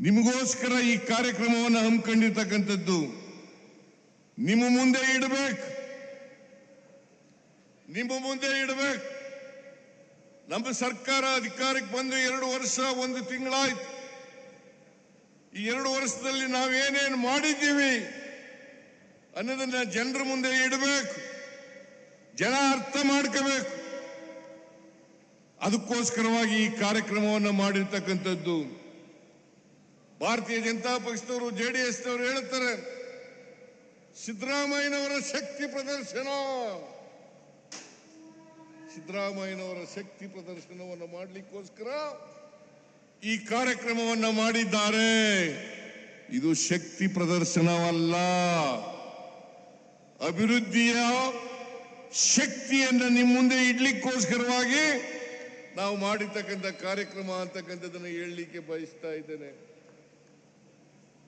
ನಿಮಗೋಸ್ಕರ ಈ ಕಾರ್ಯಕ್ರಮವನ್ನು ಹಮ್ಮಿಕೊಂಡಿರ್ತಕ್ಕಂಥದ್ದು ನಿಮ್ಮ ಮುಂದೆ ಇಡಬೇಕು. ನಿಮ್ಮ ಮುಂದೆ ಇಡಬೇಕು. ನಮ್ಮ ಸರ್ಕಾರ ಅಧಿಕಾರಕ್ಕೆ ಬಂದು ಎರಡು ವರ್ಷ, ಒಂದು ತಿಂಗಳಾಯ್ತು. ಈ ಎರಡು ವರ್ಷದಲ್ಲಿ ನಾವೇನೇನು ಮಾಡಿದ್ದೀವಿ ಅನ್ನೋದನ್ನ ಜನರ ಮುಂದೆ ಇಡಬೇಕು. ಜನ ಅರ್ಥ ಮಾಡ್ಕೋಬೇಕು. ಅದಕ್ಕೋಸ್ಕರವಾಗಿ ಈ ಕಾರ್ಯಕ್ರಮವನ್ನು ಮಾಡಿರ್ತಕ್ಕಂಥದ್ದು ಭಾರತೀಯ ಜನತಾ ಪಕ್ಷದವರು, ಜೆ ಡಿ ಎಸ್ನವರು ಹೇಳುತ್ತಾರೆ ಸಿದ್ದರಾಮಯ್ಯನವರ ಶಕ್ತಿ ಪ್ರದರ್ಶನ. ಸಿದ್ದರಾಮಯ್ಯನವರ ಶಕ್ತಿ ಪ್ರದರ್ಶನವನ್ನು ಮಾಡಲಿಕ್ಕೋಸ್ಕರ ಈ ಕಾರ್ಯಕ್ರಮವನ್ನು ಮಾಡಿದ್ದಾರೆ. ಇದು ಶಕ್ತಿ ಪ್ರದರ್ಶನವಲ್ಲ. ಅಭಿವೃದ್ಧಿಯ ಶಕ್ತಿಯನ್ನು ನಿಮ್ಮ ಮುಂದೆ ಇಡ್ಲಿಕ್ಕೋಸ್ಕರವಾಗಿ ನಾವು ಮಾಡಿರ್ತಕ್ಕಂಥ ಕಾರ್ಯಕ್ರಮ ಅಂತಕ್ಕಂಥದ್ದನ್ನು ಹೇಳಲಿಕ್ಕೆ ಬಯಸ್ತಾ ಇದ್ದೇನೆ.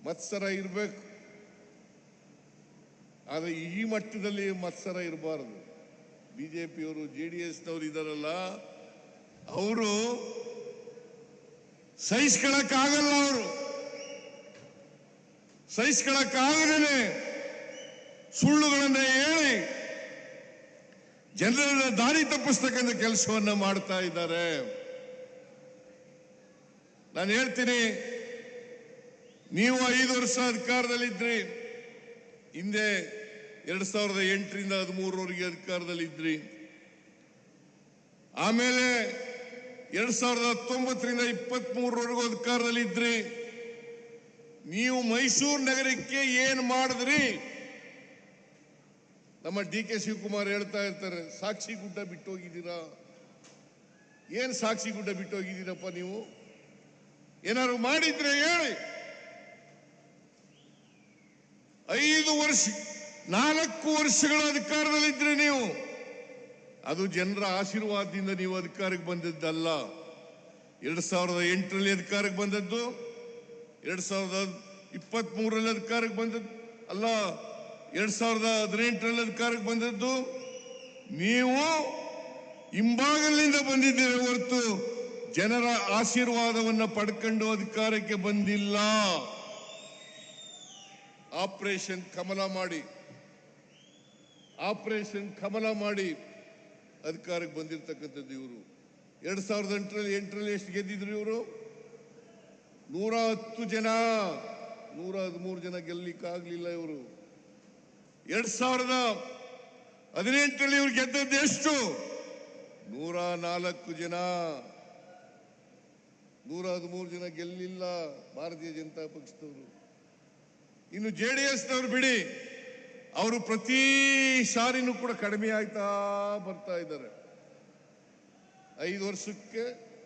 ಮತ್ಸರ ಇರಬೇಕು. ಆದರೆ ಈ ಮಟ್ಟದಲ್ಲಿ ಮತ್ಸರ ಇರಬಾರದು. ಬಿ ಜೆ ಪಿಯವರು ಜೆ ಡಿ ಎಸ್ನವರು ಇದ್ದಾರಲ್ಲ ಅವರು ಸಹಿಸ್ಕೊಳಕ್ಕಾಗಲ್ಲ ಅವರು. ಸಹಿಸ್ಕೊಳಕ್ಕಾಗದೇನೆ. ಸುಳ್ಳುಗಳನ್ನು ಹೇಳಿ ಜನರನ್ನ ದಾರಿ ತಪ್ಪಿಸ್ತಕ್ಕಂಥ ಕೆಲಸವನ್ನು ಮಾಡ್ತಾ ಇದ್ದಾರೆ. ನಾನು ಹೇಳ್ತೀನಿ ನೀವು ಐದು ವರ್ಷ ಅಧಿಕಾರದಲ್ಲಿದ್ರಿ, ಹಿಂದೆ ಎರಡ್ ಸಾವಿರದ ಎಂಟರಿಂದ ಹದಿಮೂರವರೆಗೆ ಅಧಿಕಾರದಲ್ಲಿದ್ರಿ. ಆಮೇಲೆ ಎರಡ್ ಸಾವಿರದ ಹತ್ತೊಂಬತ್ತರಿಂದ ಇಪ್ಪತ್ತ್ ಮೂರವರೆಗೂ ಅಧಿಕಾರದಲ್ಲಿದ್ರಿ. ನೀವು ಮೈಸೂರು ನಗರಕ್ಕೆ ಏನು ಮಾಡಿದ್ರಿ? ನಮ್ಮ ಡಿ ಕೆ ಶಿವಕುಮಾರ್ ಹೇಳ್ತಾ ಇರ್ತಾರೆ, ಸಾಕ್ಷಿ ಗುಡ್ಡ ಬಿಟ್ಟು ಹೋಗಿದ್ದೀರಾ ಏನ್ ಸಾಕ್ಷಿ ಗುಡ್ಡ ಬಿಟ್ಟು ಹೋಗಿದ್ದೀರಪ್ಪ ನೀವು? ಏನಾದ್ರು ಮಾಡಿದ್ರೆ ಹೇಳಿ. ಐದು ವರ್ಷ, ನಾಲ್ಕು ವರ್ಷಗಳ ಅಧಿಕಾರದಲ್ಲಿದ್ರೆ ನೀವು. ಅದು ಜನರ ಆಶೀರ್ವಾದದಿಂದ ನೀವು ಅಧಿಕಾರಕ್ಕೆ ಬಂದದ್ದಲ್ಲ. ಎರಡ್ ಸಾವಿರದ ಎಂಟರಲ್ಲಿ ಅಧಿಕಾರಕ್ಕೆ ಬಂದದ್ದು, ಎರಡ್ ಸಾವಿರದ ಇಪ್ಪತ್ತ್ ಮೂರರಲ್ಲಿ ಅಧಿಕಾರಕ್ಕೆ ಬಂದದ್ದು, ಅಲ್ಲ, ಎರಡ್ ಸಾವಿರದ ಹದಿನೆಂಟರಲ್ಲಿ ಅಧಿಕಾರಕ್ಕೆ ಬಂದದ್ದು. ನೀವು ಹಿಂಭಾಗಲಿಂದ ಬಂದಿದ್ದೀರಿ ಹೊರತು ಜನರ ಆಶೀರ್ವಾದವನ್ನು ಪಡ್ಕೊಂಡು ಅಧಿಕಾರಕ್ಕೆ ಬಂದಿಲ್ಲ. ಆಪರೇಷನ್ ಕಮಲ ಮಾಡಿ, ಆಪರೇಷನ್ ಕಮಲ ಮಾಡಿ ಅಧಿಕಾರಕ್ಕೆ ಬಂದಿರತಕ್ಕಂಥದ್ದು ಇವರು. ಎರಡ್ ಸಾವಿರದ ಎಂಟರಲ್ಲಿ ಎಂಟರಲ್ಲಿ ಎಷ್ಟು ಗೆದ್ದಿದ್ರು ಇವರು? ನೂರ ಹತ್ತು ಜನ ನೂರ ಹದಿಮೂರು ಜನ ಗೆಲ್ಲಿಕ್ಕಾಗ್ಲಿಲ್ಲ ಇವರು. ಎರಡ್ ಸಾವಿರದ ಹದಿನೆಂಟರಲ್ಲಿ ಇವ್ರು ಗೆದ್ದದ್ದು ಎಷ್ಟು? ನೂರ ನಾಲ್ಕು ಜನ. ನೂರ ಹದಿಮೂರು ಜನ ಗೆಲ್ಲಿಲ್ಲ ಭಾರತೀಯ ಜನತಾ ಪಕ್ಷದವರು. ಇನ್ನು ಜೆ ಡಿ ಎಸ್ನವ್ರು ಬಿಡಿ. ಅವರು ಪ್ರತಿ ಸಾರಿನೂ ಕೂಡ ಕಡಿಮೆ ಆಗ್ತಾ ಬರ್ತಾ ಇದ್ದಾರೆ. ಐದು ವರ್ಷಕ್ಕೆ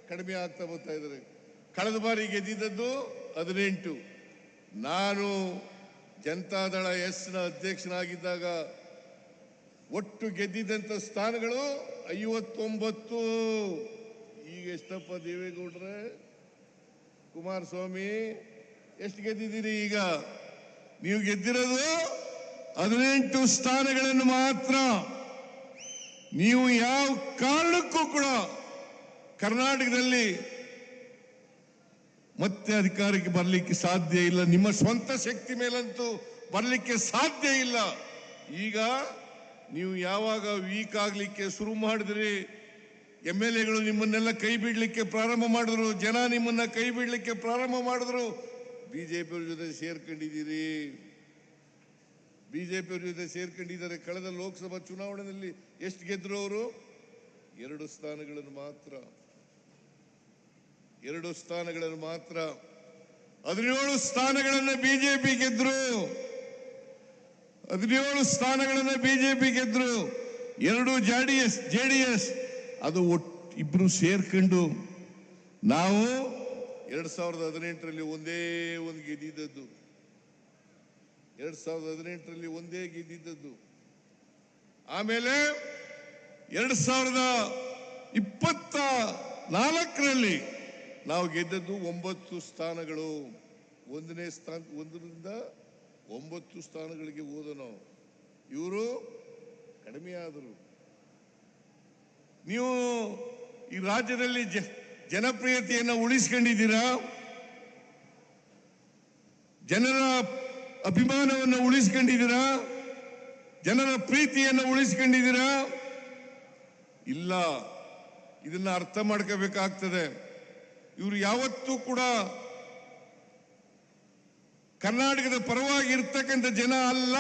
ಕಡಿಮೆ ಆಗ್ತಾ ಬರ್ತಾ ಇದ್ದಾರೆ. ಕಳೆದ ಬಾರಿ ಗೆದ್ದಿದ್ದದ್ದು ಹದಿನೆಂಟು. ನಾನು ಜನತಾದಳ ಎಸ್ನ ಅಧ್ಯಕ್ಷನಾಗಿದ್ದಾಗ ಒಟ್ಟು ಗೆದ್ದಿದ್ದಂಥ ಸ್ಥಾನಗಳು ಐವತ್ತೊಂಬತ್ತು. ಈಗ ಎಷ್ಟಪ್ಪ ದೇವೇಗೌಡ್ರೆ? ಕುಮಾರಸ್ವಾಮಿ, ಎಷ್ಟು ಗೆದ್ದಿದ್ದೀರಿ ಈಗ? ನೀವು ಗೆದ್ದಿರೋದು ಹದಿನೆಂಟು ಸ್ಥಾನಗಳನ್ನು ಮಾತ್ರ. ನೀವು ಯಾವ ಕಾರಣಕ್ಕೂ ಕೂಡ ಕರ್ನಾಟಕದಲ್ಲಿ ಮತ್ತೆ ಅಧಿಕಾರಕ್ಕೆ ಬರಲಿಕ್ಕೆ ಸಾಧ್ಯ ಇಲ್ಲ. ನಿಮ್ಮ ಸ್ವಂತ ಶಕ್ತಿ ಮೇಲಂತೂ ಬರಲಿಕ್ಕೆ ಸಾಧ್ಯ ಇಲ್ಲ. ಈಗ ನೀವು ಯಾವಾಗ ವೀಕ್ ಆಗಲಿಕ್ಕೆ ಶುರು ಮಾಡಿದ್ರಿ ಎಂ ಎಲ್ ಎಗಳು ನಿಮ್ಮನ್ನೆಲ್ಲ ಕೈ ಬಿಡಲಿಕ್ಕೆ ಪ್ರಾರಂಭ ಮಾಡಿದ್ರು, ಜನ ನಿಮ್ಮನ್ನ ಕೈ ಬಿಡಲಿಕ್ಕೆ ಪ್ರಾರಂಭ ಮಾಡಿದ್ರು ಬಿಜೆಪಿ ಜೊತೆ ಸೇರ್ಕೊಂಡಿದ್ದೀರಿ? ಬಿಜೆಪಿ ಜೊತೆ ಸೇರ್ಕೊಂಡಿದ್ದಾರೆ. ಕಳೆದ ಲೋಕಸಭಾ ಚುನಾವಣೆಯಲ್ಲಿ ಎಷ್ಟು ಗೆದ್ರು ಅವರು? ಎರಡು ಸ್ಥಾನಗಳನ್ನು ಮಾತ್ರ. ಎರಡು ಸ್ಥಾನಗಳನ್ನು ಮಾತ್ರ. ಹದಿನೇಳು ಸ್ಥಾನಗಳನ್ನು ಬಿಜೆಪಿ ಗೆದ್ರು. ಹದಿನೇಳು ಸ್ಥಾನಗಳನ್ನು ಬಿಜೆಪಿ ಗೆದ್ರು. ಎರಡು ಜೆಡಿಎಸ್ ಜೆಡಿಎಸ್ ಅದು ಒಟ್ ಇಬ್ರು ಸೇರ್ಕೊಂಡು ನಾವು ಎರಡ್ ಸಾವಿರದ ಹದಿನೆಂಟರಲ್ಲಿ ಒಂದೇ ಒಂದು ಗೆದ್ದಿದ್ದದ್ದು. ಎರಡ್ ಸಾವಿರದ ಹದಿನೆಂಟರಲ್ಲಿ ಒಂದೇ ಗೆದ್ದಿದ್ದದ್ದು. ಆಮೇಲೆ ಎರಡ್ ಸಾವಿರದ ಇಪ್ಪತ್ತ ನಾಲ್ಕರಲ್ಲಿ ನಾವು ಗೆದ್ದದ್ದು ಒಂಬತ್ತು ಸ್ಥಾನಗಳು. ಒಂದನೇ ಸ್ಥಾನ, ಒಂದರಿಂದ ಒಂಬತ್ತು ಸ್ಥಾನಗಳಿಗೆ ಹೋದ ನಾವು ಇವರು ಕಡಿಮೆ ಆದರು. ನೀವು ಈ ರಾಜ್ಯದಲ್ಲಿ ಜನಪ್ರಿಯತೆಯನ್ನು ಉಳಿಸ್ಕೊಂಡಿದ್ದೀರಾ? ಜನರ ಅಭಿಮಾನವನ್ನು ಉಳಿಸ್ಕೊಂಡಿದ್ದೀರಾ? ಜನರ ಪ್ರೀತಿಯನ್ನು ಉಳಿಸ್ಕೊಂಡಿದ್ದೀರಾ? ಇಲ್ಲ, ಇದನ್ನ ಅರ್ಥ ಮಾಡ್ಕೋಬೇಕಾಗ್ತದೆ. ಇವರು ಯಾವತ್ತೂ ಕೂಡ ಕರ್ನಾಟಕದ ಪರವಾಗಿ ಇರ್ತಕ್ಕಂಥ ಜನ ಅಲ್ಲ.